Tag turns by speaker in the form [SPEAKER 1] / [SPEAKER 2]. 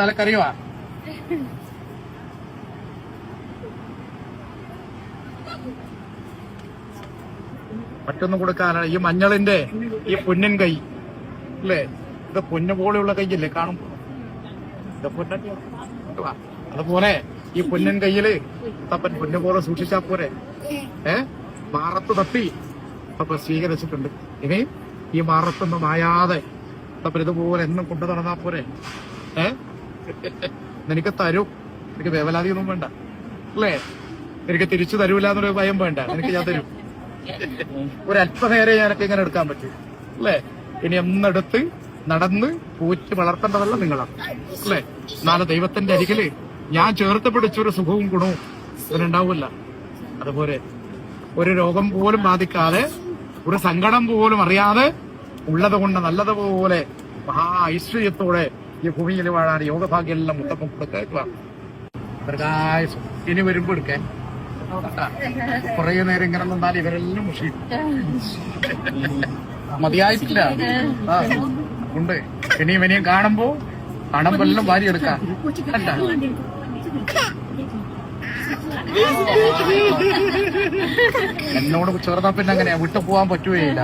[SPEAKER 1] തലക്കറിയുവാ? മറ്റൊന്നും കൊടുക്കാനാണ് ഈ മഞ്ഞളിന്റെ ഈ പൊന്നിൻ കൈ അല്ലേ? ഇത് പൊന്നു പോലെയുള്ള കൈയല്ലേ? കാണുമ്പോ. ഇത്? ഇതുവാ. അതുപോലെ ഈ പൊന്നിൻ കയ്യിൽ തപ്പൻ പൊന്നു പോലെ സൂക്ഷിച്ചാ പോരെ. ഏ? മാറത്ത് തപ്പി തപ്പൻ സ്വീകരിച്ചിട്ടുണ്ട്. ഇനി ഈ മാറത്തൊന്നും മായാതെ തപ്പൻ ഇതുപോലെ എന്നും കൊണ്ടു നടന്നാ പോരെ. ഏ? നിനക്ക് തരും. എനിക്ക് വേവലാതിയൊന്നും വേണ്ട. അല്ലേ? എനിക്ക് തിരിച്ചു തരൂല എന്നൊരു ഭയം വേണ്ട. എനിക്ക് ഞാൻ തരും. ഒരല്പനേരം ഞാനൊക്കെ ഇങ്ങനെ എടുക്കാൻ പറ്റും. അല്ലേ? ഇനി എന്നെടുത്ത് നടന്ന് പൂറ്റ് വളർത്തേണ്ടതല്ല നിങ്ങളാണ് അല്ലേ? നാളെ ദൈവത്തിന്റെ അരികിൽ ഞാൻ ചേർത്ത് പിടിച്ചൊരു സുഖവും ഗുണവും ഇതിനുണ്ടാവില്ല. അതുപോലെ ഒരു രോഗം പോലും ബാധിക്കാതെ ഒരു സങ്കടം പോലും അറിയാതെ ഉള്ളത് കൊണ്ട് നല്ലതുപോലെ മഹാ ഐശ്വര്യത്തോടെ ഈ ഭൂമിയിൽ വാഴാൻ യോഗഭാഗ്യെല്ലാം മുത്തപ്പം കൊടുക്കുക പ്രകാശം ഇനി വരുമ്പോ എടുക്കേ. കുറേ നേരം ഇങ്ങനെ നിന്നാൽ ഇവരെല്ലാം മുഷിയും. മതിയായിട്ടില്ല. ഉണ്ട്. ഇനിയും ഇനിയും കാണുമ്പോ എല്ലാം വാരി എടുക്കാം. എന്നോട് ചേർന്നാ പിന്നെ അങ്ങനെ വിട്ടു പോവാൻ പറ്റുകയില്ല